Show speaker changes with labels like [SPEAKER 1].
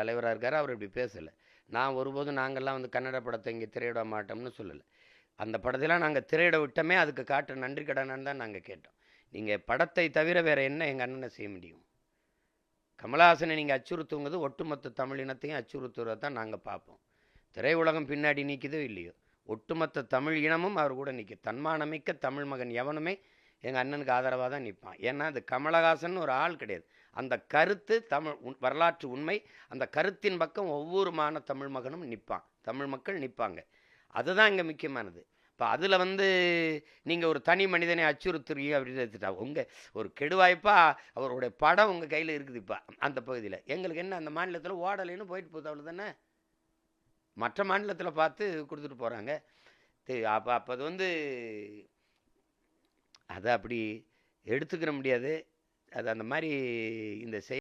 [SPEAKER 1] தலைவராக இருக்கார் அவர் இப்படி பேசலை. நான் ஒருபோதும் நாங்கள்லாம் வந்து கன்னட படத்தை இங்கே திரையிட மாட்டோம்னு சொல்லலை. அந்த படத்தெல்லாம் நாங்கள் திரையிட விட்டோமே அதுக்கு காட்டுற நன்றி கடனான்னு தான் நாங்கள் கேட்டோம். நீங்கள் படத்தை தவிர வேறு என்ன எங்கள் அண்ணனை செய்ய முடியும்? கமலஹாசனை நீங்கள் அச்சுறுத்துங்கிறது ஒட்டுமொத்த தமிழினத்தையும் அச்சுறுத்துறதை தான் நாங்கள் பார்ப்போம். திரையுலகம் பின்னாடி நிற்குதோ இல்லையோ ஒட்டுமொத்த தமிழ் இனமும் அவர் கூட நிற்க தன்மானமிக்க தமிழ் மகன் எவனுமே எங்கள் அண்ணனுக்கு ஆதரவாக தான் நிற்பான் ஏன்னா அது கமலஹாசன் ஒரு ஆள் கிடையாது. அந்த கருத்து தமிழ் வரலாற்று உண்மை அந்த கருத்தின் பக்கம் ஒவ்வொரு மான தமிழ் மகனும் நிற்பான் தமிழ் மக்கள் நிற்பாங்க அதுதான் இங்கே முக்கியமானது. இப்போ அதில் வந்து நீங்கள் ஒரு தனி மனிதனை அச்சுறுத்துறீங்க அப்படின்னு எடுத்துட்டா உங்கள் ஒரு கெடுவாய்ப்பா அவருடைய படம் உங்கள் கையில் இருக்குது இப்போ அந்த பகுதியில். எங்களுக்கு என்ன அந்த மாநிலத்தில் ஓடலைன்னு போயிட்டு போகுது அவ்வளோ தானே? மற்ற மாநிலத்தில் பார்த்து கொடுத்துட்டு போகிறாங்க அப்போ அப்போ அது வந்து அதை அப்படி எடுத்துக்கிற முடியாது. அது அந்த மாதிரி இந்த செய்